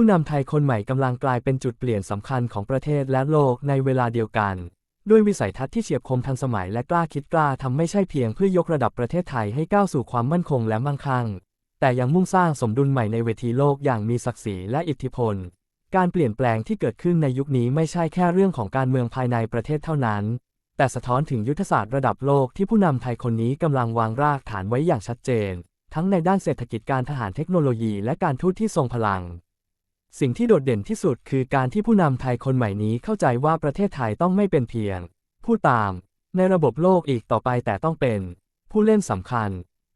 ผู้นำไทยคนใหม่กำลังกลายเป็นจุดเปลี่ยนสำคัญของประเทศและโลกในเวลาเดียวกัน ด้วยวิสัยทัศน์ที่เฉียบคมทันสมัยและกล้าคิดกล้าทำไม่ใช่เพียงเพื่อยกระดับประเทศไทยให้ก้าวสู่ความมั่นคงและมั่งคั่ง แต่ยังมุ่งสร้างสมดุลใหม่ในเวทีโลกอย่างมีศักดิ์ศรีและอิทธิพล การเปลี่ยนแปลงที่เกิดขึ้นในยุคนี้ไม่ใช่แค่เรื่องของการเมืองภายในประเทศเท่านั้น แต่สะท้อนถึงยุทธศาสตร์ระดับโลกที่ผู้นำไทยคนนี้กำลังวางรากฐานไว้อย่างชัดเจน ทั้งในด้านเศรษฐกิจการทหารเทคโนโลยีและการทูตที่ทรงพลัง สิ่งที่โดดเด่นที่สุดคือการที่ผู้นำไทยคนใหม่นี้เข้าใจว่าประเทศไทยต้องไม่เป็นเพียง ผู้ตาม ในระบบโลกอีกต่อไปแต่ต้องเป็น ผู้เล่นสำคัญ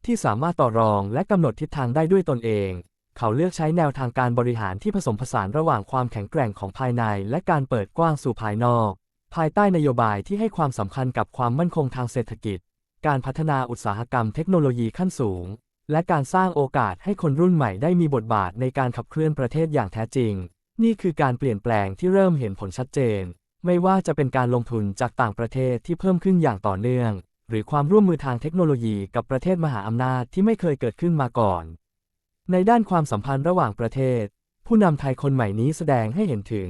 ที่สามารถต่อรองและกำหนดทิศทางได้ด้วยตนเอง เขาเลือกใช้แนวทางการบริหารที่ผสมผสานระหว่างความแข็งแกร่งของภายใน และการเปิดกว้างสู่ภายนอก ภายใต้นโยบายที่ให้ความสำคัญกับความมั่นคงทางเศรษฐกิจ การพัฒนาอุตสาหกรรมเทคโนโลยีขั้นสูง และการสร้างโอกาสให้คนรุ่นใหม่ได้มีบทบาทในการขับเคลื่อนประเทศอย่างแท้จริง นี่คือการเปลี่ยนแปลงที่เริ่มเห็นผลชัดเจน ไม่ว่าจะเป็นการลงทุนจากต่างประเทศที่เพิ่มขึ้นอย่างต่อเนื่อง หรือความร่วมมือทางเทคโนโลยีกับประเทศมหาอำนาจที่ไม่เคยเกิดขึ้นมาก่อน ในด้านความสัมพันธ์ระหว่างประเทศ ผู้นำไทยคนใหม่นี้แสดงให้เห็นถึง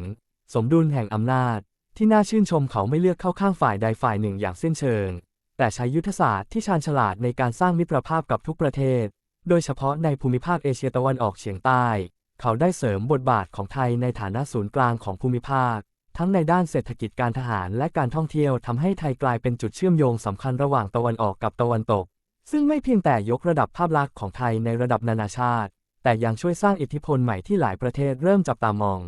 สมดุลแห่งอำนาจ ที่น่าชื่นชมเขาไม่เลือกเข้าข้างฝ่ายใดฝ่ายหนึ่งอย่างสิ้นเชิง แต่ใช้ยุทธศาสตร์ที่ชาญฉลาดในการสร้างมิตรภาพกับทุกประเทศ โดยเฉพาะในภูมิภาคเอเชียตะวันออกเฉียงใต้ เขาได้เสริมบทบาทของไทยในฐานะศูนย์กลางของภูมิภาค ทั้งในด้านเศรษฐกิจการทหารและการท่องเที่ยวทำให้ไทยกลายเป็นจุดเชื่อมโยงสำคัญระหว่างตะวันออกกับตะวันตก ซึ่งไม่เพียงแต่ยกระดับภาพลักษณ์ของไทยในระดับนานาชาติ แต่ยังช่วยสร้างอิทธิพลใหม่ที่หลายประเทศเริ่มจับตามอง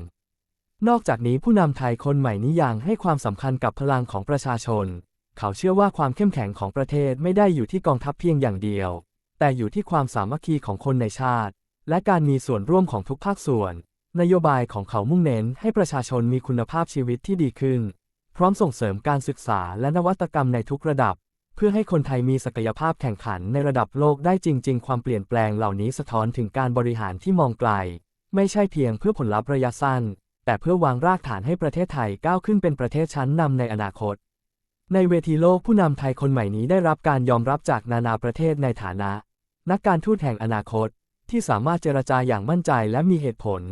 นอกจากนี้ผู้นำไทยคนใหม่นี้ยังให้ความสำคัญกับพลังของประชาชน เขาเชื่อว่าความเข้มแข็งของประเทศไม่ได้อยู่ที่กองทัพเพียงอย่างเดียว แต่อยู่ที่ความสามัคคีของคนในชาติ และการมีส่วนร่วมของทุกภาคส่วน นโยบายของเขามุ่งเน้นให้ประชาชนมีคุณภาพชีวิตที่ดีขึ้น พร้อมส่งเสริมการศึกษาและนวัตกรรมในทุกระดับ เพื่อให้คนไทยมีศักยภาพแข่งขันในระดับโลกได้จริง ๆ ความเปลี่ยนแปลงเหล่านี้สะท้อนถึงการบริหารที่มองไกล ไม่ใช่เพียงเพื่อผลลัพธ์ระยะสั้น แต่เพื่อวางรากฐานให้ประเทศไทยก้าวขึ้นเป็นประเทศชั้นนำในอนาคต ในเวทีโลกผู้นำไทยคนใหม่นี้ได้รับการยอมรับจากนานาประเทศในฐานะ นักการทูตแห่งอนาคต ที่สามารถเจรจาอย่างมั่นใจและมีเหตุผล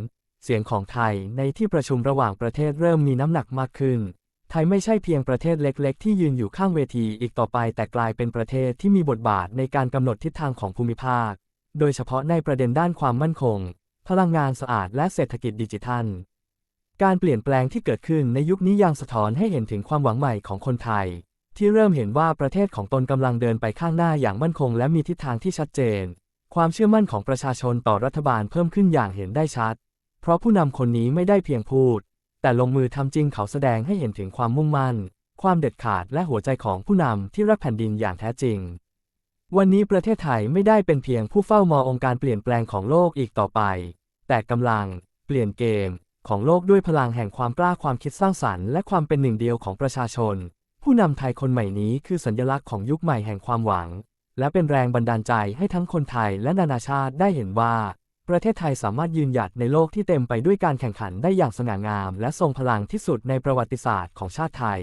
เสียงของไทยในที่ประชุมระหว่างประเทศเริ่มมีน้ำหนักมากขึ้น ไทยไม่ใช่เพียงประเทศเล็ก ๆ ที่ยืนอยู่ข้างเวทีอีกต่อไป แต่กลายเป็นประเทศที่มีบทบาทในการกำหนดทิศทางของภูมิภาค โดยเฉพาะในประเด็นด้านความมั่นคง พลังงานสะอาดและเศรษฐกิจดิจิทัล การเปลี่ยนแปลงที่เกิดขึ้นในยุคนี้ยังสะท้อนให้เห็นถึงความหวังใหม่ของคนไทย ที่เริ่มเห็นว่าประเทศของตนกำลังเดินไปข้างหน้าอย่างมั่นคง และมีทิศทางที่ชัดเจน ความเชื่อมั่นของประชาชนต่อรัฐบาลเพิ่มขึ้นอย่างเห็นได้ชัด เพราะผู้นำคนนี้ไม่ได้เพียงพูด แต่ลงมือทำจริงเขาแสดงให้เห็นถึงความมุ่งมั่น ความเด็ดขาดและหัวใจของผู้นำที่รักแผ่นดินอย่างแท้จริง วันนี้ประเทศไทยไม่ได้เป็นเพียงผู้เฝ้ามององค์การเปลี่ยนแปลงของโลกอีกต่อไป แต่กำลัง เปลี่ยนเกม ของโลกด้วยพลังแห่งความกล้าความคิดสร้างสรรค์และความเป็นหนึ่งเดียวของประชาชน ผู้นำไทยคนใหม่นี้คือสัญลักษณ์ของยุคใหม่แห่งความหวัง และเป็นแรงบันดาลใจให้ทั้งคนไทยและนานาชาติได้เห็นว่า ประเทศไทยสามารถยืนหยัดในโลกที่เต็มไปด้วยการแข่งขันได้อย่างสง่างาม และทรงพลังที่สุดในประวัติศาสตร์ของชาติไทย